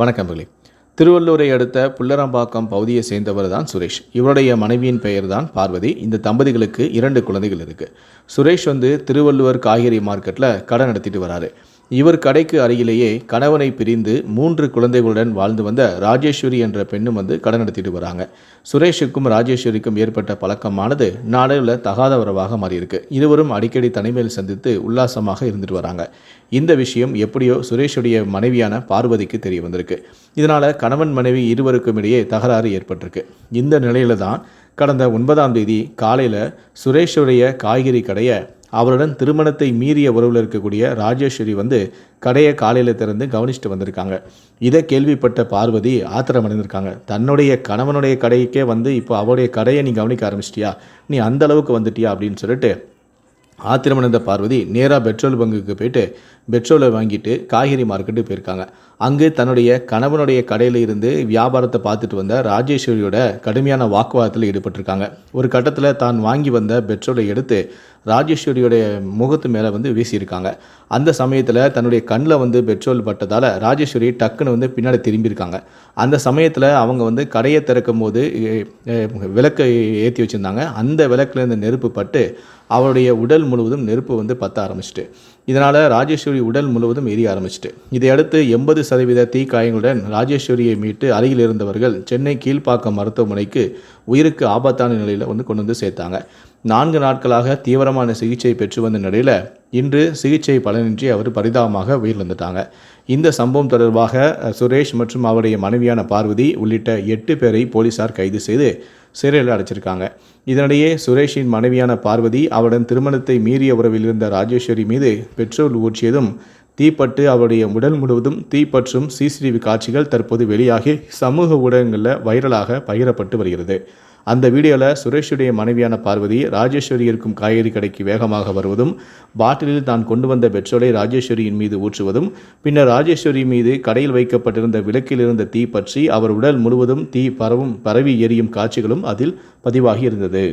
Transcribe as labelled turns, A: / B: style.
A: வணக்கம் பிள்ளை திருவள்ளூரை அடுத்த புல்லரம்பாக்கம் பகுதியை சேர்ந்தவர் தான் சுரேஷ். இவருடைய மனைவியின் பெயர் தான் பார்வதி. இந்த தம்பதிகளுக்கு இரண்டு குழந்தைகள் இருக்கு. சுரேஷ் வந்து திருவள்ளுவர் காய்கறி மார்க்கெட்டில் கடை நடத்திட்டு வராரு. இவர் கடைக்கு அருகிலேயே கணவனை பிரிந்து மூன்று குழந்தைகளுடன் வாழ்ந்து வந்த ராஜேஸ்வரி என்ற பெண்ணும் வந்து கடன் நடத்திட்டு வராங்க. சுரேஷுக்கும் ராஜேஸ்வரிக்கும் ஏற்பட்ட பழக்கமானது நாளில் தகாத உறவாக மாறியிருக்கு. இருவரும் அடிக்கடி தனிமையில் சந்தித்து உல்லாசமாக இருந்துட்டு வராங்க. இந்த விஷயம் எப்படியோ சுரேஷுடைய மனைவியான பார்வதிக்கு தெரிய வந்திருக்கு. இதனால் கணவன் மனைவி இருவருக்கும் இடையே தகராறு ஏற்பட்டிருக்கு. இந்த நிலையில தான் கடந்த ஒன்பதாம் தேதி காலையில் சுரேஷுடைய காய்கறி கடையை அவருடன் திருமணத்தை மீறிய உறவில் இருக்கக்கூடிய ராஜேஸ்வரி வந்து கடையை காலையில் திறந்து கவனிச்சுட்டு வந்திருக்காங்க. இதை கேள்விப்பட்ட பார்வதி ஆத்திரமடைந்திருக்காங்க. தன்னுடைய கணவனுடைய கடைக்கே வந்து இப்போ அவருடைய கடையை நீ கவனிக்க ஆரம்பிச்சிட்டியா? நீ அந்த அளவுக்கு வந்துட்டியா? அப்படின்னு சொல்லிட்டு ஆத்திரமடைந்த பார்வதி நேராக பெட்ரோல் பங்குக்கு போயிட்டு பெட்ரோலை வாங்கிட்டு காய்கறி மார்க்கெட்டு போயிருக்காங்க. அங்கு தன்னுடைய கணவனுடைய கடையில் இருந்து வியாபாரத்தை பார்த்துட்டு வந்த ராஜேஸ்வரியோட கடுமையான வாக்குவாதத்தில் ஈடுபட்டிருக்காங்க. ஒரு கட்டத்தில் தான் வாங்கி வந்த பெட்ரோலை எடுத்து ராஜேஸ்வரியோடைய முகத்து மேலே வந்து வீசியிருக்காங்க. அந்த சமயத்தில் தன்னுடைய கண்ணில் வந்து பெட்ரோல் பட்டதால் ராஜேஸ்வரி டக்குன்னு வந்து பின்னாடி திரும்பியிருக்காங்க. அந்த சமயத்தில் அவங்க வந்து கடையை திறக்கும் போது விளக்கை ஏற்றி வச்சுருந்தாங்க. அந்த விளக்கில் இருந்து நெருப்பு பட்டு அவருடைய உடல் முழுவதும் நெருப்பு வந்து பற்ற ஆரம்பிச்சிட்டு இதனால் ராஜேஸ்வரி உடல் முழுவதும் எரிய ஆரம்பிச்சிட்டு இதையடுத்து எண்பது சதவீத தீக்காயங்களுடன் ராஜேஸ்வரியை மீட்டு அருகில் இருந்தவர்கள் சென்னை கீழ்ப்பாக்கம் மருத்துவமனைக்கு உயிருக்கு ஆபத்தான நிலையில் வந்து கொண்டு வந்து சேர்த்தாங்க. நான்கு நாட்களாக தீவிரமான சிகிச்சை பெற்று வந்த நிலையில் இன்று சிகிச்சை பலனின்றி அவர் பரிதாபமாக உயிரிழந்துட்டாங்க. இந்த சம்பவம் தொடர்பாக சுரேஷ் மற்றும் அவருடைய மனைவியான பார்வதி உள்ளிட்ட எட்டு பேரை போலீசார் கைது செய்து சிறையில் அடைச்சிருக்காங்க. இதனிடையே சுரேஷின் மனைவியான பார்வதி அவருடன் திருமணத்தை மீறிய உறவில் இருந்த ராஜேஸ்வரி மீது பெட்ரோல் ஊற்றியதும் தீப்பட்டு அவருடைய உடல் முழுவதும் தீப்பற்றும் சிசிடிவி காட்சிகள் தற்போது வெளியாகி சமூக ஊடகங்களில் வைரலாக பகிரப்பட்டு வருகிறது. அந்த வீடியோவில் சுரேஷுடைய மனைவியான பார்வதி ராஜேஸ்வரி இருக்கும் காய்கறி கடைக்கு வேகமாக வருவதும் பாட்டிலில் தான் கொண்டு வந்த பெட்ரோலை ராஜேஸ்வரியின் மீது ஊற்றுவதும் பின்னர் ராஜேஸ்வரி மீது கடையில் வைக்கப்பட்டிருந்த விளக்கில் இருந்த தீ பற்றி அவர் உடல் முழுவதும் தீ பரவும் பரவி எரியும் காட்சிகளும் அதில் பதிவாகி இருந்தது.